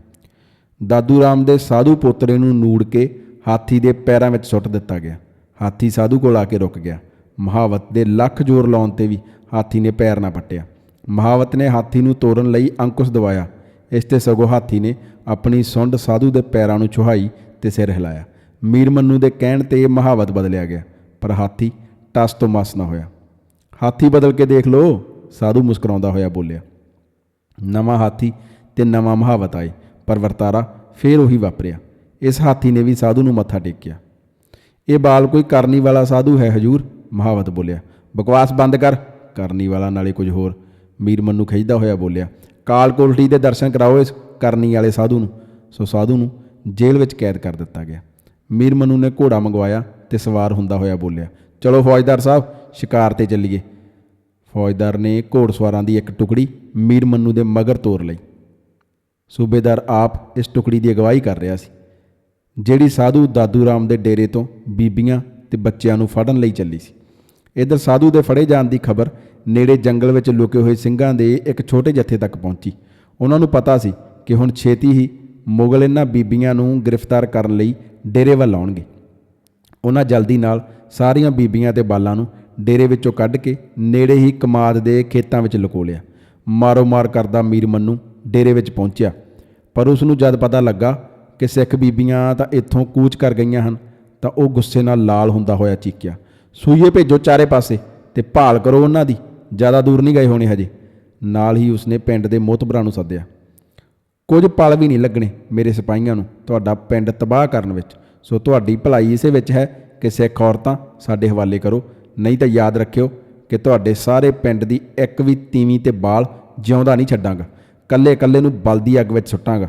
ਦਾਦੂ ਰਾਮ ਦੇ ਸਾਧੂ ਪੋਤਰੇ ਨੂੰ ਨੂੜ ਕੇ ਹਾਥੀ ਦੇ ਪੈਰਾਂ ਵਿੱਚ ਸੁੱਟ ਦਿੱਤਾ ਗਿਆ। ਹਾਥੀ ਸਾਧੂ ਕੋਲ ਆ ਕੇ ਰੁਕ ਗਿਆ। ਮਹਾਵਤ ਦੇ ਲੱਖ ਜ਼ੋਰ ਲਾਉਣ ਤੇ ਵੀ ਹਾਥੀ ਨੇ ਪੈਰ ਨਾ ਪੱਟਿਆ। ਮਹਾਵਤ ਨੇ ਹਾਥੀ ਨੂੰ ਤੋੜਨ ਲਈ ਅੰਕੁਸ਼ ਦਵਾਇਆ। ਇਸ ਤੇ ਸਗੋਂ ਹਾਥੀ ਨੇ ਆਪਣੀ ਸੁੰਡ ਸਾਧੂ ਦੇ ਪੈਰਾਂ ਨੂੰ ਛੁਹਾਈ ਤੇ ਸਿਰ ਹਿਲਾਇਆ। ਮੀਰ ਮੰਨੂ ਦੇ ਕਹਿਣ ਤੇ ਇਹ ਮਹਾਵਤ ਬਦਲਿਆ ਗਿਆ, ਪਰ ਹਾਥੀ ਟਸ ਤੋਂ ਮਸ ਨਾ ਹੋਇਆ। ਹਾਥੀ ਬਦਲ ਕੇ ਦੇਖ ਲੋ ਸਾਧੂ ਮੁਸਕਰਾਉਂਦਾ ਹੋਇਆ ਬੋਲਿਆ। ਨਵਾਂ ਹਾਥੀ ਤੇ ਨਵਾਂ ਮਹਾਵਤ ਆਏ, ਪਰ ਵਰਤਾਰਾ ਫੇਰ ਉਹੀ ਵਾਪਰਿਆ। ਇਸ ਹਾਥੀ ਨੇ ਵੀ ਸਾਧੂ ਨੂੰ ਮੱਥਾ ਟੇਕਿਆ। ਇਹ ਬਾਲ ਕੋਈ ਕਰਨੀ ਵਾਲਾ ਸਾਧੂ ਹੈ ਹਜੂਰ, ਮਹਾਵਤ ਬੋਲਿਆ। ਬਕਵਾਸ ਬੰਦ ਕਰ, ਕਰਨੀ ਵਾਲਾ ਨਾਲੇ ਕੁਝ ਹੋਰ। ਮੀਰ ਮੰਨੂ ਖਿੱਚਦਾ ਹੋਇਆ ਬੋਲਿਆ ਕਾਲ ਕੋਲਟੀ ਦੇ ਦਰਸ਼ਨ ਕਰਾਓ ਇਸ ਕਰਨੀ ਵਾਲੇ ਸਾਧੂ ਨੂੰ। ਸੋ ਸਾਧੂ ਨੂੰ ਜੇਲ੍ਹ ਵਿੱਚ ਕੈਦ ਕਰ ਦਿੱਤਾ ਗਿਆ। ਮੀਰ ਮੰਨੂ ਨੇ ਘੋੜਾ ਮੰਗਵਾਇਆ ਤੇ ਸਵਾਰ ਹੁੰਦਾ ਹੋਇਆ ਬੋਲਿਆ, ਚਲੋ ਫੌਜਦਾਰ ਸਾਹਿਬ, ਸ਼ਿਕਾਰ ਤੇ ਚੱਲੀਏ। ਫੌਜਦਾਰ ਨੇ ਘੋੜਸਵਾਰਾਂ ਦੀ ਇੱਕ ਟੁਕੜੀ ਮੀਰ ਮੰਨੂ ਦੇ ਮਗਰ ਤੋਰ ਲਈ। ਸੂਬੇਦਾਰ ਆਪ ਇਸ ਟੁਕੜੀ ਦੀ ਅਗਵਾਈ ਕਰ ਰਿਹਾ ਸੀ, ਜਿਹੜੀ ਸਾਧੂ ਦਾਦੂ ਰਾਮ ਦੇ ਡੇਰੇ ਤੋਂ ਬੀਬੀਆਂ ਤੇ ਬੱਚਿਆਂ ਨੂੰ ਫੜਨ ਲਈ ਚੱਲੀ ਸੀ। ਇਧਰ ਸਾਧੂ ਦੇ ਫੜੇ ਜਾਣ ਦੀ ਖਬਰ ਨੇੜੇ ਜੰਗਲ ਵਿੱਚ ਲੁਕੇ ਹੋਏ ਸਿੰਘਾਂ ਦੇ ਇੱਕ ਛੋਟੇ ਜੱਥੇ ਤੱਕ ਪਹੁੰਚੀ। ਉਹਨਾਂ ਨੂੰ ਪਤਾ ਸੀ ਕਿ ਹੁਣ ਛੇਤੀ ਹੀ ਮੁਗਲ ਇਹਨਾਂ ਬੀਬੀਆਂ ਨੂੰ ਗ੍ਰਿਫਤਾਰ ਕਰਨ ਲਈ ਡੇਰੇ ਵੱਲ ਆਉਣਗੇ। ਉਹਨਾਂ ਜਲਦੀ ਨਾਲ ਸਾਰੀਆਂ ਬੀਬੀਆਂ ਤੇ ਬਾਲਾਂ ਨੂੰ ਡੇਰੇ ਵਿੱਚੋਂ ਕੱਢ ਕੇ ਨੇੜੇ ਹੀ ਕਮਾਦ ਦੇ ਖੇਤਾਂ ਵਿੱਚ ਲੁਕੋ ਲਿਆ। ਮਾਰੋ ਮਾਰ ਕਰਦਾ ਮੀਰ ਮੰਨੂ ਡੇਰੇ ਵਿੱਚ ਪਹੁੰਚਿਆ। ਪਰ ਉਸ ਨੂੰ ਜਦ ਪਤਾ ਲੱਗਾ ਕਿ ਸਿੱਖ ਬੀਬੀਆਂ ਤਾਂ ਇੱਥੋਂ ਕੂਚ ਕਰ ਗਈਆਂ ਹਨ, ਤਾਂ ਉਹ ਗੁੱਸੇ ਨਾਲ ਲਾਲ ਹੁੰਦਾ ਹੋਇਆ ਚੀਕਿਆ। ਸੂਈਏ ਭੇਜੋ ਚਾਰੇ ਪਾਸੇ ਤੇ ਭਾਲ ਕਰੋ ਉਹਨਾਂ ਦੀ। ਜ਼ਿਆਦਾ ਦੂਰ ਨਹੀਂ ਗਏ ਹੋਣੇ ਹਜੇ। ਨਾਲ ਹੀ ਉਸਨੇ ਪਿੰਡ ਦੇ ਮੋਤਬਰਾਂ ਨੂੰ ਸੱਦਿਆ। ਕੁਝ ਪਲ ਵੀ ਨਹੀਂ ਲੱਗਣੇ ਮੇਰੇ ਸਿਪਾਹੀਆਂ ਨੂੰ ਤੁਹਾਡਾ ਪਿੰਡ ਤਬਾਹ ਕਰਨ ਵਿੱਚ। ਸੋ ਤੁਹਾਡੀ ਭਲਾਈ ਇਸੇ ਵਿੱਚ ਹੈ ਕਿ ਸਿੱਖ ਔਰਤਾਂ ਸਾਡੇ ਹਵਾਲੇ ਕਰੋ। ਨਹੀਂ ਤਾਂ ਯਾਦ ਰੱਖਿਓ ਕਿ ਤੁਹਾਡੇ ਸਾਰੇ ਪਿੰਡ ਦੀ ਇੱਕ ਵੀ ਤੀਵੀਂ ਤੇ ਬਾਲ ਜਿਉਂਦਾ ਨਹੀਂ ਛੱਡਾਂਗਾ। ਕੱਲੇ ਕੱਲੇ ਨੂੰ ਬਲਦੀ ਅੱਗ ਵਿੱਚ ਸੁੱਟਾਂਗਾ।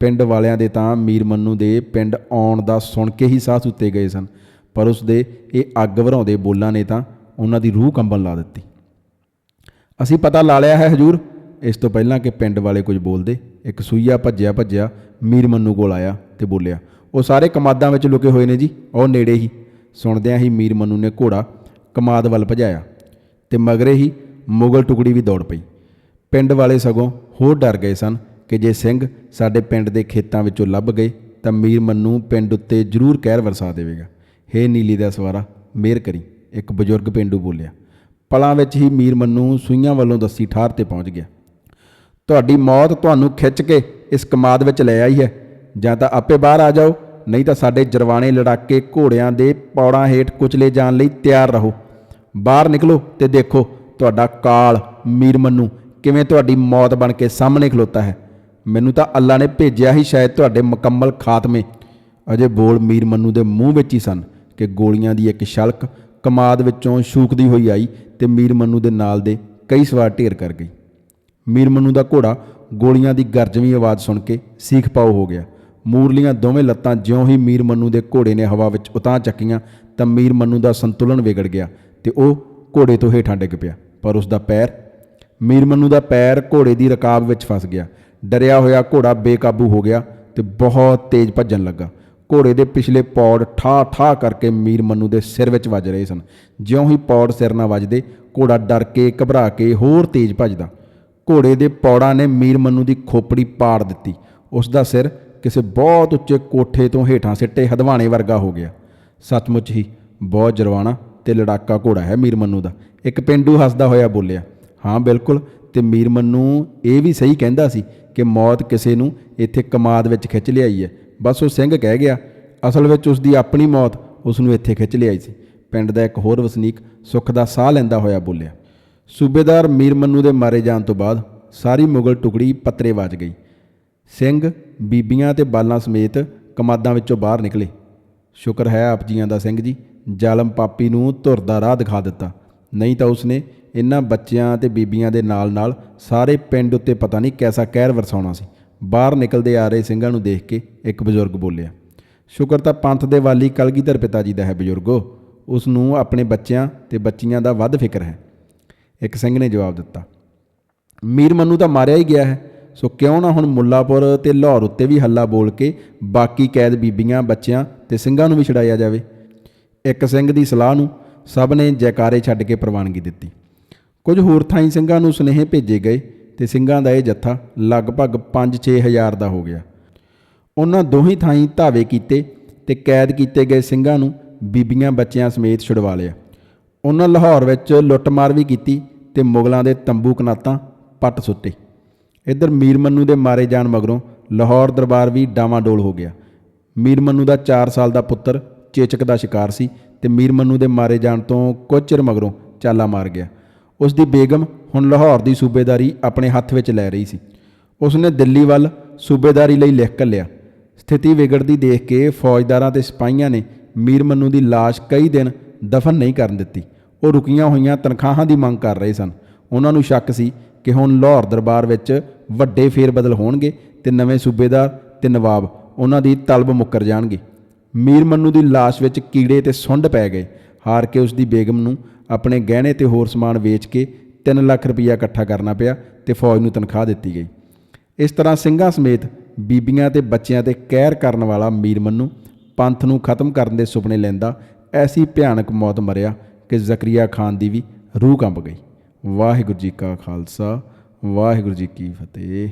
ਪਿੰਡ ਵਾਲਿਆਂ ਦੇ ਤਾਂ ਮੀਰ ਮੰਨੂ ਦੇ ਪਿੰਡ ਆਉਣ ਦਾ ਸੁਣ ਕੇ ਹੀ ਸਾਹ ਸੁੱਤੇ ਗਏ ਸਨ। ਪਰ ਉਸ ਦੇ ਇਹ ਅੱਗ ਵਰਾਉਂਦੇ ਬੋਲਾਂ ਨੇ ਤਾਂ ਉਹਨਾਂ ਦੀ ਰੂਹ ਕੰਬਣ ਲਾ ਦਿੱਤੀ। ਅਸੀਂ ਪਤਾ ਲਾ ਲਿਆ ਹੈ ਹਜੂਰ। ਇਸ ਤੋਂ ਪਹਿਲਾਂ ਕਿ ਪਿੰਡ ਵਾਲੇ ਕੁਝ ਬੋਲਦੇ। ਇੱਕ ਸੂਈਆ ਭੱਜਿਆ ਭੱਜਿਆ ਮੀਰ ਮੰਨੂ ਕੋਲ ਆਇਆ ਤੇ ਬੋਲਿਆ, ਉਹ ਸਾਰੇ ਕਮਾਦਾਂ ਵਿੱਚ ਲੁਕੇ ਹੋਏ ਨੇ ਜੀ, ਉਹ ਨੇੜੇ ਹੀ। ਸੁਣਦਿਆਂ ਹੀ ਮੀਰ ਮੰਨੂ ਨੇ ਘੋੜਾ ਕਮਾਦ ਵੱਲ ਭਜਾਇਆ ਤੇ ਮਗਰੇ ਹੀ ਮੁਗਲ ਟੁਕੜੀ ਵੀ ਦੌੜ ਪਈ। ਪਿੰਡ ਵਾਲੇ ਸਗੋਂ ਹੋਰ ਡਰ ਗਏ ਸਨ ਕਿ ਜੇ ਸਿੰਘ ਸਾਡੇ ਪਿੰਡ ਦੇ ਖੇਤਾਂ ਵਿੱਚੋਂ ਲੱਭ ਗਏ ਤਾਂ ਮੀਰ ਮੰਨੂ ਪਿੰਡ ਉੱਤੇ ਜ਼ਰੂਰ ਕਹਿਰ ਵਰਸਾ ਦੇਵੇਗਾ। ਹੇ ਨੀਲੀ ਦਾ ਸਵਾਰਾ, ਮਿਹਰ ਕਰੀ, ਇੱਕ ਬਜ਼ੁਰਗ ਪਿੰਡੂ ਬੋਲਿਆ। ਪਲਾਂ ਵਿੱਚ ਹੀ ਮੀਰ ਮੰਨੂ ਸੂਈਆਂ ਵੱਲੋਂ ਦੱਸੀ ਠਾਰ ਤੇ ਪਹੁੰਚ ਗਿਆ। ਤੁਹਾਡੀ ਮੌਤ ਤੁਹਾਨੂੰ ਖਿੱਚ ਕੇ ਇਸ ਕਮਾਦ ਵਿੱਚ ਲੈ ਆਈ ਹੈ। ਜਾਂ ਤਾਂ ਆਪੇ ਬਾਹਰ ਆ ਜਾਓ, ਨਹੀਂ ਤਾਂ ਸਾਡੇ ਜਰਵਾਣੇ ਲੜਾਕੇ ਘੋੜਿਆਂ ਦੇ ਪੌੜਾਂ ਹੇਠ ਕੁਚਲੇ ਜਾਣ ਲਈ ਤਿਆਰ ਰਹੋ। ਬਾਹਰ ਨਿਕਲੋ ਤੇ ਦੇਖੋ ਤੁਹਾਡਾ ਕਾਲ ਮੀਰ ਮੰਨੂ ਕਿਵੇਂ ਤੁਹਾਡੀ ਮੌਤ ਬਣ ਕੇ ਸਾਹਮਣੇ ਖਲੋਤਾ ਹੈ। ਮੈਨੂੰ ਤਾਂ ਅੱਲਾ ਨੇ ਭੇਜਿਆ ਹੀ ਸ਼ਾਇਦ ਤੁਹਾਡੇ ਮੁਕੰਮਲ ਖਾਤਮੇ। ਅਜੇ ਬੋਲ ਮੀਰ ਮੰਨੂ ਦੇ ਮੂੰਹ ਵਿੱਚ ਹੀ ਸਨ ਕਿ ਗੋਲੀਆਂ ਦੀ ਇੱਕ ਛਲਕ ਕਮਾਦ ਵਿੱਚੋਂ ਸ਼ੂਕਦੀ ਹੋਈ ਆਈ ਤੇ ਮੀਰ ਮੰਨੂ ਦੇ ਨਾਲ ਦੇ ਕਈ ਸਵਾਰ ਢੇਰ ਕਰ ਗਈ ਮੀਰ ਮੰਨੂ ਦਾ ਘੋੜਾ ਗੋਲੀਆਂ ਦੀ ਗਰਜਵੀਂ ਆਵਾਜ਼ ਸੁਣ ਕੇ ਸੀਖ ਪਾਉ ਹੋ ਗਿਆ। ਮੂਰਲੀਆਂ ਦੋਵੇਂ ਲੱਤਾਂ ਜਿਉਂ ਹੀ ਮੀਰ ਮੰਨੂ ਦੇ ਘੋੜੇ ਨੇ ਹਵਾ ਵਿੱਚ ਉਤਾਂ ਚੱਕੀਆਂ ਤਾਂ ਮੀਰ ਮੰਨੂ ਦਾ ਸੰਤੁਲਨ ਵਿਗੜ ਗਿਆ ਤੇ ਉਹ ਘੋੜੇ ਤੋਂ ਹੇਠਾਂ ਡਿੱਗ ਪਿਆ। ਪਰ ਉਸ ਦਾ ਪੈਰ, ਮੀਰ ਮੰਨੂ ਦਾ ਪੈਰ ਘੋੜੇ ਦੀ ਰਕਾਬ ਵਿੱਚ ਫਸ ਗਿਆ। ਡਰਿਆ ਹੋਇਆ ਘੋੜਾ ਬੇਕਾਬੂ ਹੋ ਗਿਆ ਤੇ ਬਹੁਤ ਤੇਜ਼ ਭੱਜਣ ਲੱਗਾ। ਘੋੜੇ ਦੇ ਪਿਛਲੇ ਪੌੜ ਠਾ ਠਾ ਕਰਕੇ ਮੀਰ ਮੰਨੂ ਦੇ ਸਿਰ ਵਿੱਚ ਵੱਜ ਰਹੇ ਸਨ। ਜਿਉਂ ਹੀ ਪੌੜ ਸਿਰ ਨਾਲ ਵੱਜਦੇ, ਘੋੜਾ ਡਰ ਕੇ, ਘਬਰਾ ਕੇ ਹੋਰ ਤੇਜ਼ ਭੱਜਦਾ। ਘੋੜੇ ਦੇ ਪੌੜਾਂ ਨੇ ਮੀਰ ਮੰਨੂ ਦੀ ਖੋਪੜੀ ਪਾੜ ਦਿੱਤੀ। ਉਸ ਦਾ ਸਿਰ ਕਿਸੇ ਬਹੁਤ ਉੱਚੇ ਕੋਠੇ ਤੋਂ ਹੇਠਾਂ ਸਿੱਟੇ ਹਦਵਾਣੇ ਵਰਗਾ ਹੋ ਗਿਆ। ਸੱਚਮੁੱਚ ਹੀ ਬਹੁਤ ਜਰਵਾਣਾ ਤੇ ਲੜਾਕਾ ਘੋੜਾ ਹੈ ਮੀਰ ਮੰਨੂ ਦਾ। ਇੱਕ ਪਿੰਡੂ ਹੱਸਦਾ ਹੋਇਆ ਬੋਲਿਆ, ਹਾਂ, ਬਿਲਕੁਲ, ਤੇ ਮੀਰ ਮੰਨੂ ਇਹ ਵੀ ਸਹੀ ਕਹਿੰਦਾ ਸੀ ਕਿ ਮੌਤ ਕਿਸੇ ਨੂੰ ਇੱਥੇ ਕਮਾਦ ਵਿੱਚ ਖਿੱਚ ਲਿਆਈ ਹੈ। ਬਸ ਉਹ ਸਿੰਘ ਕਹਿ ਗਿਆ, ਅਸਲ ਵਿੱਚ ਉਸ ਦੀ ਆਪਣੀ ਮੌਤ ਉਸ ਨੂੰ ਇੱਥੇ ਖਿੱਚ ਲਿਆਈ ਸੀ। ਪਿੰਡ ਦਾ ਇੱਕ ਹੋਰ ਵਸਨੀਕ ਸੁੱਖ ਦਾ ਸਾਹ ਲੈਂਦਾ ਹੋਇਆ ਬੋਲਿਆ, ਸੂਬੇਦਾਰ ਮੀਰ ਮੰਨੂ ਦੇ ਮਾਰੇ ਜਾਣ ਤੋਂ ਬਾਅਦ ਸਾਰੀ ਮੁਗਲ ਟੁਕੜੀ ਪੱਤਰੇ ਵੱਜ ਗਈ। ਸਿੰਘ, ਬੀਬੀਆਂ ਤੇ ਬਾਲਾਂ ਸਮੇਤ ਕਮਾਦਾਂ ਵਿੱਚੋਂ ਬਾਹਰ ਨਿਕਲੇ। ਸ਼ੁਕਰ ਹੈ ਆਪ ਜੀਆਂ ਦਾ ਸਿੰਘ ਜੀ, ਜ਼ਾਲਮ ਪਾਪੀ ਨੂੰ ਧੁਰ ਦਾ ਰਾਹ ਦਿਖਾ ਦਿੱਤਾ। ਨਹੀਂ ਤਾਂ ਉਸਨੇ ਇਹਨਾਂ ਬੱਚਿਆਂ ਤੇ ਬੀਬੀਆਂ ਦੇ ਨਾਲ-ਨਾਲ ਸਾਰੇ ਪਿੰਡ ਉੱਤੇ ਪਤਾ ਨਹੀਂ ਕੈਸਾ ਕਹਿਰ ਵਰਸਾਉਣਾ ਸੀ। ਬਾਹਰ ਨਿਕਲਦੇ ਆ ਰਹੇ ਸਿੰਘਾਂ ਨੂੰ ਦੇਖ ਕੇ ਇੱਕ ਬਜ਼ੁਰਗ ਬੋਲਿਆ, ਸ਼ੁਕਰ ਤਾਂ ਪੰਥ ਦੇ ਵਾਲੀ ਕਲਗੀਧਰ ਪਿਤਾ ਜੀ ਦਾ ਹੈ ਬਜ਼ੁਰਗੋ, ਉਸ ਨੂੰ ਆਪਣੇ ਬੱਚਿਆਂ ਤੇ ਬੱਚੀਆਂ ਦਾ ਵੱਧ ਫਿਕਰ ਹੈ। ਇੱਕ ਸਿੰਘ ਨੇ ਜਵਾਬ ਦਿੱਤਾ, ਮੀਰ ਮੰਨੂ ਤਾਂ ਮਾਰਿਆ ਹੀ ਗਿਆ ਹੈ, ਸੋ ਕਿਉਂ ਨਾ ਹੁਣ ਮੁੱਲਾਪੁਰ ਤੇ ਲਾਹੌਰ ਉੱਤੇ ਵੀ ਹੱਲਾ ਬੋਲ ਕੇ ਬਾਕੀ ਕੈਦ ਬੀਬੀਆਂ, ਬੱਚਿਆਂ ਤੇ ਸਿੰਘਾਂ ਨੂੰ ਵੀ ਛਡਾਇਆ ਜਾਵੇ? ਇੱਕ ਸਿੰਘ ਦੀ ਸਲਾਹ ਨੂੰ ਸਭ ਨੇ ਜੈਕਾਰੇ ਛੱਡ ਕੇ ਪ੍ਰਵਾਨਗੀ ਦਿੱਤੀ। ਕੁਝ ਹੋਰ ਥਾਈਂ ਸਿੰਘਾਂ ਨੂੰ ਸੁਨੇਹੇ ਭੇਜੇ ਗਏ ਤੇ ਸਿੰਘਾਂ ਦਾ ਇਹ ਜੱਥਾ ਲਗਭਗ 5-6 ਹਜ਼ਾਰ ਦਾ ਹੋ ਗਿਆ। ਉਹਨਾਂ ਦੋਹੀ ਥਾਈਂ ਧਾਵੇ ਕੀਤੇ ਤੇ ਕੈਦ ਕੀਤੇ ਗਏ ਸਿੰਘਾਂ ਨੂੰ ਬੀਬੀਆਂ ਬੱਚਿਆਂ ਸਮੇਤ ਛੁਡਵਾ ਲਿਆ। ਉਹਨਾਂ ਲਾਹੌਰ ਵਿੱਚ ਲੁੱਟਮਾਰ ਵੀ ਕੀਤੀ ਤੇ ਮੁਗਲਾਂ ਦੇ ਤੰਬੂ ਕਨਾਤਾਂ ਪੱਟ ਸੁੱਟੇ। ਇੱਧਰ ਮੀਰ ਮੰਨੂ ਦੇ ਮਾਰੇ ਜਾਣ ਮਗਰੋਂ ਲਾਹੌਰ ਦਰਬਾਰ ਵੀ ਡਾਵਾਂਡੋਲ ਹੋ ਗਿਆ। ਮੀਰ ਮੰਨੂ ਦਾ 4 ਸਾਲ ਦਾ ਪੁੱਤਰ ਚੇਚਕ ਦਾ ਸ਼ਿਕਾਰ ਸੀ ਤੇ ਮੀਰ ਮੰਨੂ ਦੇ ਮਾਰੇ ਜਾਣ ਤੋਂ ਕੁਝ ਚਿਰ ਮਗਰੋਂ ਚਾਲਾ ਮਾਰ ਗਿਆ। ਉਸ ਦੀ ਬੇਗਮ ਹੁਣ ਲਾਹੌਰ ਦੀ ਸੂਬੇਦਾਰੀ ਆਪਣੇ ਹੱਥ ਵਿੱਚ ਲੈ ਰਹੀ ਸੀ। ਉਸ ਨੇ ਦਿੱਲੀ ਵੱਲ ਸੂਬੇਦਾਰੀ ਲਈ ਲਿਖ ਲਿਆ ਸਥਿਤੀ ਵਿਗੜਦੀ ਦੇਖ ਕੇ ਫੌਜਦਾਰਾਂ ਤੇ ਸਿਪਾਹੀਆਂ ਨੇ ਮੀਰ ਮੰਨੂ ਦੀ ਲਾਸ਼ ਕਈ ਦਿਨ ਦਫਨ ਨਹੀਂ ਕਰਨ ਦਿੱਤੀ। ਉਹ ਰੁਕੀਆਂ ਹੋਈਆਂ ਤਨਖਾਹਾਂ ਦੀ ਮੰਗ ਕਰ ਰਹੇ ਸਨ। ਉਹਨਾਂ ਨੂੰ ਸ਼ੱਕ ਸੀ ਕਿ ਹੁਣ ਲਾਹੌਰ ਦਰਬਾਰ ਵਿੱਚ ਵੱਡੇ ਫੇਰਬਦਲ ਹੋਣਗੇ ਤੇ ਨਵੇਂ ਸੂਬੇਦਾਰ ਤੇ ਨਵਾਬ ਉਹਨਾਂ ਦੀ ਤਲਬ ਮੁੱਕਰ ਜਾਣਗੇ। ਮੀਰ ਮੰਨੂ ਦੀ ਲਾਸ਼ ਵਿੱਚ ਕੀੜੇ ਤੇ ਸੁੰਡ ਪੈ ਗਏ। ਹਾਰ ਕੇ ਉਸ ਦੀ ਬੇਗਮ ਨੂੰ ਆਪਣੇ ਗਹਿਣੇ ਤੇ ਹੋਰ ਸਮਾਨ ਵੇਚ ਕੇ 3 ਲੱਖ ਰੁਪਈਆ ਇਕੱਠਾ ਕਰਨਾ ਪਿਆ ਤੇ ਫੌਜ ਨੂੰ ਤਨਖਾਹ ਦਿੱਤੀ ਗਈ। ਇਸ ਤਰ੍ਹਾਂ ਸਿੰਘਾਂ ਸਮੇਤ ਬੀਬੀਆਂ ਤੇ ਬੱਚਿਆਂ ਤੇ ਕਹਿਰ ਕਰਨ ਵਾਲਾ ਮੀਰ ਮੰਨੂ ਪੰਥ ਨੂੰ ਖਤਮ ਕਰਨ ਦੇ ਸੁਪਨੇ ਲੈਂਦਾ ਐਸੀ ਭਿਆਨਕ ਮੌਤ ਮਰਿਆ ਕਿ ਜ਼ਕਰੀਆ ਖਾਨ ਦੀ ਵੀ ਰੂਹ ਕੰਬ ਗਈ। ਵਾਹਿਗੁਰੂ ਜੀ ਕਾ ਖਾਲਸਾ, ਵਾਹਿਗੁਰੂ ਜੀ ਕੀ ਫਤਿਹ।